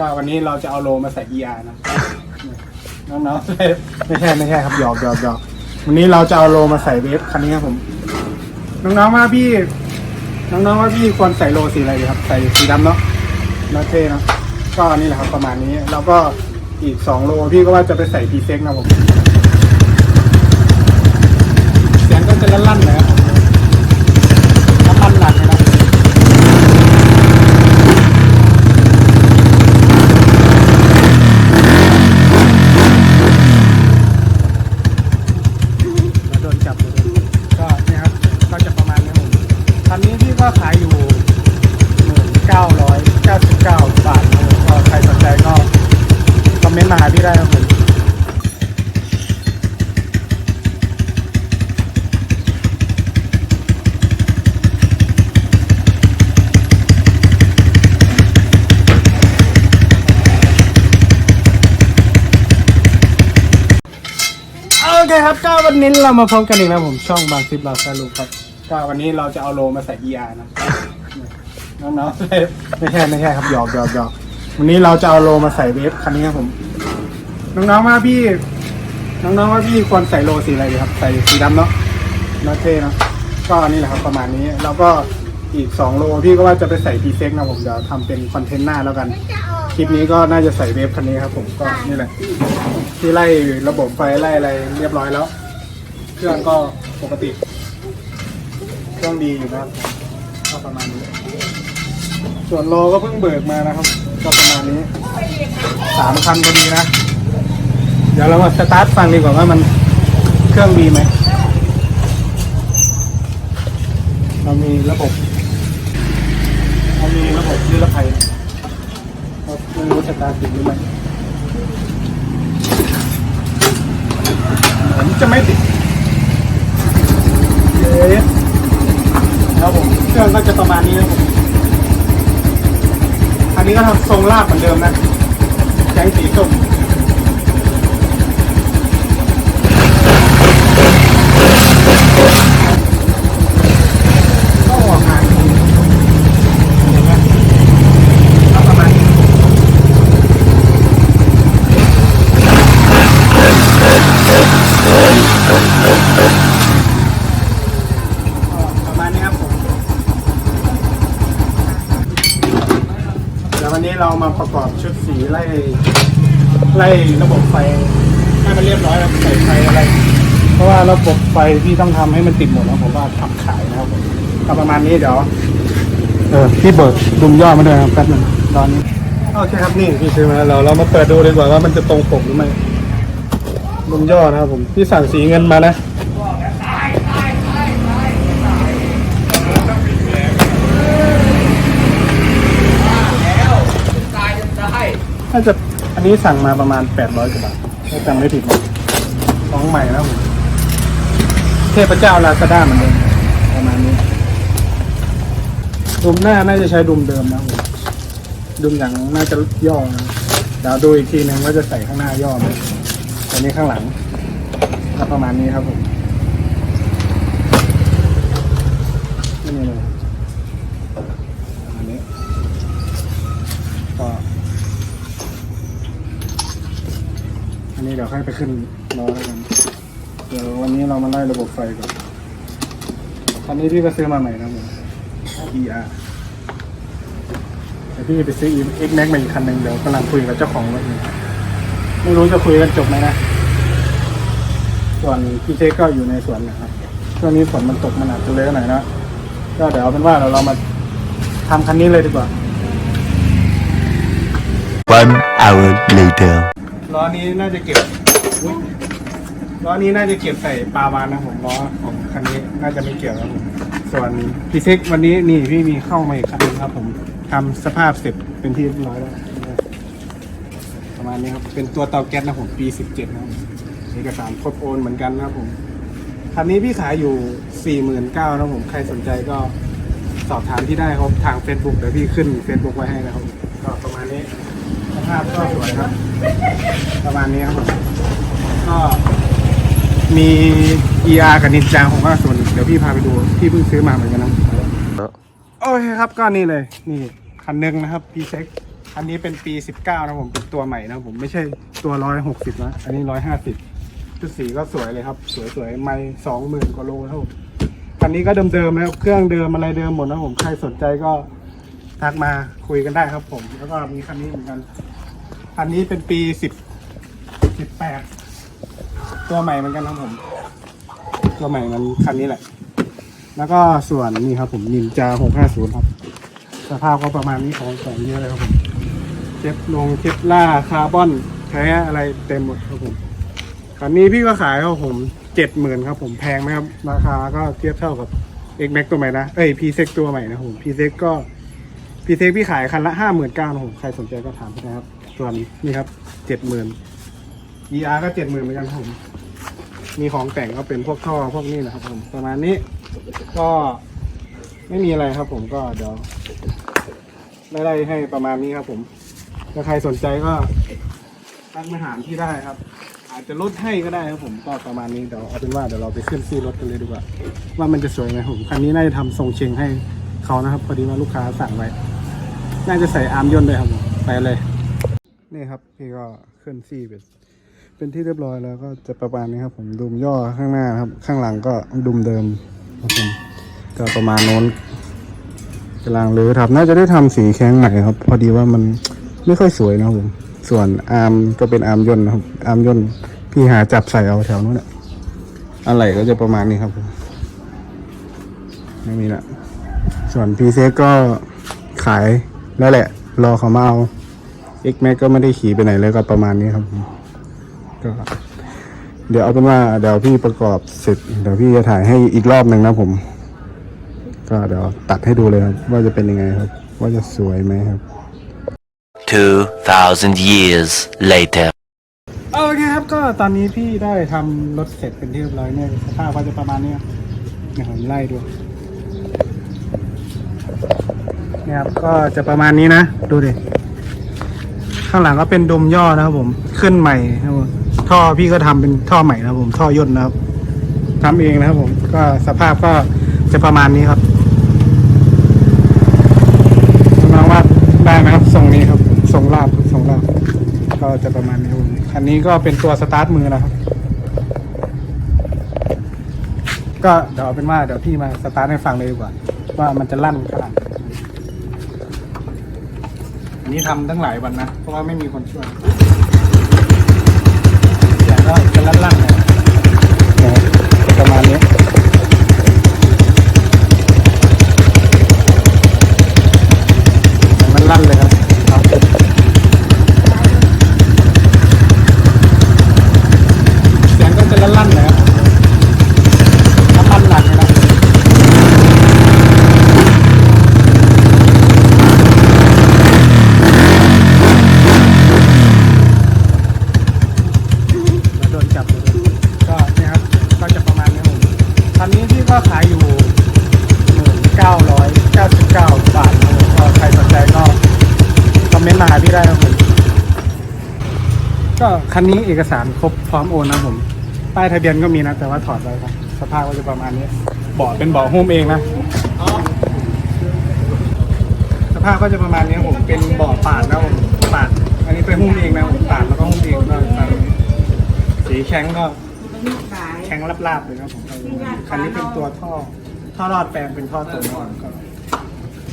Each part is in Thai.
ก็วันนี้เราจะเอาโลมาใส่ ER นะน้องๆไม่ใช่ไม่ใช่ครับหยอกหยอกหยอกวันนี้เราจะเอาโลมาใส่เวฟคันนี้ครับผม น้องๆว่าพี่ น้องๆว่าพี่ควรใส่โลสีอะไรดีครับ ใส่สีดำเนาะน่าเท่เนาะก็นี่แหละครับประมาณนี้แล้วก็อีกสองโลพี่ก็ว่าจะไปใส่พีเซ็กนะผมเสียงก็จะลั่นๆหนะครับน้ำมันหนักเลยนะ แล้วโดนจับเลยก็เนี่ยครับ ก็จะประมาณนี้ผมคันนี้พี่ ก็ขายอยู่หมื่นเก้าร้อยเก้าสิบเก้าบาทครับก็ใครสนใจก็คอมเมนต์มาหาพี่ได้ครับผมโอเคครับก็วันนี้เรามาพบกันอีกแล้วผมช่องบางคลิปเราสรุปครับ ก็วันนี้เราจะเอาโลมาใส่ ER นะน้องๆไม่ใช่ไม่ใช่ครับหยอกหยอกหยอกวันนี้เราจะเอาโลมาใส่เวฟคันนี้ครับผม น้องๆว่าพี่ น้องๆว่าพี่ควรใส่โลสีอะไรดีครับ ใส่สีดำเนาะน่าเท่เนาะก็นี่แหละครับประมาณนี้แล้วก็อีกสองโลพี่ก็ว่าจะไปใส่พีเซ็กนะผมเดี๋ยวทำเป็นคอนเทนต์หน้าแล้วกัน คลิปนี้ก็น่าจะใส่เวฟคันนี้ครับ ผมก็นี่แหละ ที่ไล่ระบบไฟไล่อะไรเรียบร้อยแล้ว เครื่องก็ปกติ เครื่องดีอยู่นะครับก็ประมาณนี้ ส่วนโลก็เพิ่งเบิกมานะครับ ก็ประมาณนี้สามคันพอดีนะ เดี๋ยวเรามาสตาร์ทฟังดีกว่าว่ามันเครื่องดีไหม เรามีระบบ เรามีระบบนิรภัยเราไม่รู้สตาร์ทติดหรือไม่เหมือนจะไม่ติดเย้แล้วผมเครื่องก็จะประ มาณนี้นะผมอันนี้ก็ทำทรงลาบเหมือนเดิมนะแก๊งสีส้ม เรามาประกอบชุดสีไล่ไล่ระบบไฟให้มันเรียบร้อยแล้วใส่ไฟอะไร เพราะว่าระบบไฟพี่ต้องทำให้มันติดหมดแล้วผมว่าทำขายนะครับผมก็ประมาณนี้เดี๋ยวเออพี่เบิร์ดดุมย่อมาด้วยครับแป๊บนึงตอนนี้โอเคครับนี่พี่ซื้อมาแล้วเราเรามาเปิดดูดีกว่าว่ามันจะตรงปกหรือไม่ดุมย่อนะครับผมพี่สั่งสีเงินมานะ น่าจะอันนี้สั่งมาประมาณแปดร้อยกว่าบาทถ้าจำไม่ผิดนะของใหม่นะผมเทพเจ้าลาซาด้าเหมือนเดิมประมาณนี้ดุมหน้าน่าจะใช้ดุมเดิมนะผมดุมหลังน่าจะย่อนะเดี๋ยวดูอีกทีหนึ่งว่าจะใส่ข้างหน้าย่อไหมอันนี้ข้างหลังประมาณนี้ครับผมนี่เลยประมาณนี้ก็ อั นนี้เดี๋ยวค่อยไปขึ้นล้อแล้วกัน เดี๋ยววันนี้เรามาไล่ระบบไฟก่อนคันนี้พี่ก็ซื้อมาใหม่นะผม ER แต่พี่ไปซื้อ X Max มาอีกคันหนึ่งเดี๋ยวกำลังคุยกับเจ้าของรถอยู่ไม่รู้จะคุยกันจบไหมนะ ส่วนพี่เช็คก็อยู่ในสวนนะครับช่วงนี้ฝนมันตกมันอาจจะเลอะหน่อยนะก็เดี๋ยวเอาเป็นว่าเราเรามาทำคันนี้เลยดีกว่า One hour later. ล้อนี้น่าจะเก็บอุ๊ยล้อนี้น่าจะเก็บใส่ปลาวานนะผมล้อของคันนี้น่าจะไม่เกี่ยวครับผมส่วนพีเซ็กวันนี้นี่พี่มีเข้ามาอีกคันนึงครับ ผมทำสภาพเสร็จเป็นที่เรียบร้อยแล้วประมาณนี้ครับเป็นตัวเตาแก๊สนะผมปีสิบเจ็ดนะครับเอกสารครบโอนเหมือนกันนะครับผมคันนี้พี่ขายอยู่สี่หมื่นเก้านะผมใครสนใจก็สอบถามที่ได้ครับทาง Facebook เดี๋ยวพี่ขึ้น Facebook ไว้ให้นะครับก็ประมาณนี้าพก็สวยครับ ประมาณนี้ครับผมก็มี ER กับนินจาผมว่าส่วนเดี๋ยวพี่พาไปดูพี่เพิ่งซื้อมาเหมือนกันนะโอเคครับก็นี่เลยนี่คันหนึงนะครับพี่เซ็กอันนี้เป็นปี 19 นะผมเป็นตัวใหม่นะผมไม่ใช่ตัว 160 นะ อันนี้ 150ชุดสีก็สวยเลยครับ สวยๆ ไม่สองหมื่นกว่าโลนะผมคันนี้ก็เดิมๆนะครับเครื่องเดิมอะไรเดิมหมดนะผมใครสนใจก็ทักมาคุยกันได้ครับผม แล้วก็มีคันนี้เหมือนกัน อันนี้เป็นปี10 18ตัวใหม่เหมือนกันครับผม ตัวใหม่มันคันนี้แหละ แล้วก็ส่วนนี้ครับผมนินจา650ครับ สภาพก็ประมาณนี้ของแสงเยอะเลยครับผมเจ็บลงเจ็บล่าคาร์บอนแท้อะไรเต็มหมดครับผมคันนี้พี่ก็ขายครับผมเจ็ดหมื่นครับผมแพงไหมครับ ราคาก็เทียบเท่ากับ X Max ตัวใหม่นะ เอ้ย P เซ็กตัวใหม่นะครับผม P เซ็กก็ P เซ็กพี่ขายคันละห้าหมื่นเก้าผมใครสนใจก็ถามนะครับ ส่วนนี่ครับเจ็ดหมื่น ER ก็เจ็ดหมื่นเหมือนกันครับผม มีของแต่งก็เป็นพวกท่อพวกนี้นะครับผมประมาณนี้ก็ไม่มีอะไรครับผมก็เดี๋ยวไม่ได้ให้ประมาณนี้ครับผม ถ้าใครสนใจก็ทักมาหาที่ได้ครับ อาจจะลดให้ก็ได้ครับผมก็ประมาณนี้เดี๋ยวเอาเป็นว่าเดี๋ยวเราไปขึ้นซี่รถกันเลยดีกว่า ว่ามันจะสวยไหมผมคันนี้น่าจะทำทรงเชงให้เขานะครับ พอดีว่าลูกค้าสั่งไว้ น่าจะใส่อาร์มย่นด้วยครับผมไปเลย นี่ครับ พี่ก็ขึ้นซี่เป็นเป็นที่เรียบร้อยแล้วก็จะประมาณนี้ครับ ผมดุมย่อข้างหน้าครับ ข้างหลังก็ดุมเดิมครับผมก็ประมาณโน้นกำลังรื้อทำน่าจะได้ทำสีแข้งใหม่ครับ พอดีว่ามันไม่ค่อยสวยนะครับผมส่วนอาร์มก็เป็นอาร์มย่นนะครับ อาร์มย่นพี่หาจับใส่เอาแถวนู้นแหละอะไรก็จะประมาณนี้ครับผมไม่มีละส่วนพีเซก็ขายแล้วแหละ รอเขามาเอา X Max ก็ไม่ได้ขี่ไปไหนเลยก็ประมาณนี้ครับผมก็ เดี๋ยวเอาเป็นว่าเดี๋ยวพี่ประกอบเสร็จ เดี๋ยวพี่จะถ่ายให้อีกรอบหนึ่งนะผม ก็เดี๋ยวตัดให้ดูเลยครับ ว่าจะเป็นยังไงครับ ว่าจะสวยไหมครับ 2,000 years later. โอเคครับก็ตอนนี้พี่ได้ทำรถเสร็จเป็นที่เรียบร้อยเนี่ยสภาพก็จะประมาณนี้ครับเดี๋ยวผมไล่ดูเนี่ยครับก็จะประมาณนี้นะ ดูดิ ข้างหลังก็เป็นดมย่อนะครับผมขึ้นใหม่นะครับผมท่อพี่ก็ทำเป็นท่อใหม่นะครับผมท่อย่นนะครับทำเองนะครับผมก็สภาพก็จะประมาณนี้ครับน้องว่าได้ไหมครับทรงนี้ครับทรงลาบทรงลาบก็จะประมาณนี้ครับผมคันนี้ก็เป็นตัวสตาร์ทมือนะครับ ก็เดี๋ยวเป็นว่าเดี๋ยวพี่มาสตาร์ทให้ฟังเลยดีกว่า ว่ามันจะลั่นขนาด นี้ทำตั้งหลายวันนะ เพราะว่าไม่มีคนช่วยเสียงก็จะลั่นๆเลยนะครับจะประมาณนี้ มันลั่นเลยครับครับ เสียงก็จะลั่นๆนะครับน้ำมันหนักเลยนะแล้วโดนจับเลยก็เนี่ยครับ ก็จะประมาณนี้ผมตอนนี้พี่ก็ขายอยู่หมื่นเก้าร้อยเก้าสิบเก้าบาทนะครับผมก็ใครสนใจก็คอมเมนต์มาหาพี่ได้ครับผม ก็ คันนี้เอกสารครบพร้อมโอนนะผม ป้ายทะเบียนก็มีนะ แต่ว่าถอดไว้ครับ สภาพก็จะประมาณนี้ เบาะเป็นเบาะโฮมเองนะ สภาพก็จะประมาณนี้ผม เป็นเบาะปาดนะผมปาด อันนี้เป็นหุ้มเองนะผมปาดแล้วก็หุ้มเองก็ประมาณนี้สีแข็งก็แข็งลาบๆเลยครับผม คันนี้เป็นตัวท่อ ท่อรอดแปลงเป็นท่อตัวนอนก็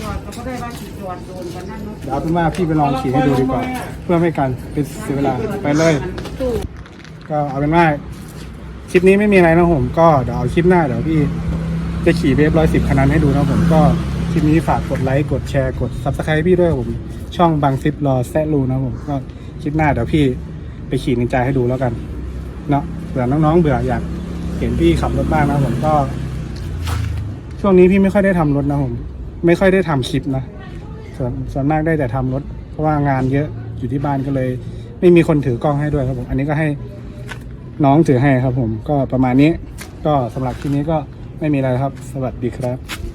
จอดก็ได้ว่าขี่จอดโดนกันนั่นเนาะเดี๋ยวเอาเป็นว่าพี่ไปลองขี่ให้ดูดีกว่า เพื่อไม่การเป็นเสียเวลาไปเลย ตู้ก็เอาเป็นว่าคลิปนี้ไม่มีอะไรนะผมก็เดี๋ยวเอาคลิปหน้าเดี๋ยวพี่จะขี่เวฟร้อยสิบคันนั้นให้ดูนะผมก็คลิปนี้ฝากกดไลค์กดแชร์กดซับสไครต์พี่ด้วยผม ช่องบางซิปรอแซะรูนะผมก็คลิปหน้าเดี๋ยวพี่ไปขี่นินจาให้ดูแล้วกันเนาะเผื่อน้องๆเบื่ออยากเห็นพี่ขับรถบ้างนะผมก็ ช่วงนี้พี่ไม่ค่อยได้ทำรถนะผม ไม่ค่อยได้ทำคลิปนะส่วนส่วนมากได้แต่ทำรถ เพราะว่างานเยอะอยู่ที่บ้านก็เลย ไม่มีคนถือกล้องให้ด้วยครับผม อันนี้ก็ให้น้องถือให้ครับผมก็ประมาณนี้ ก็สำหรับคลิปนี้ก็ไม่มีอะไรครับ สวัสดีครับ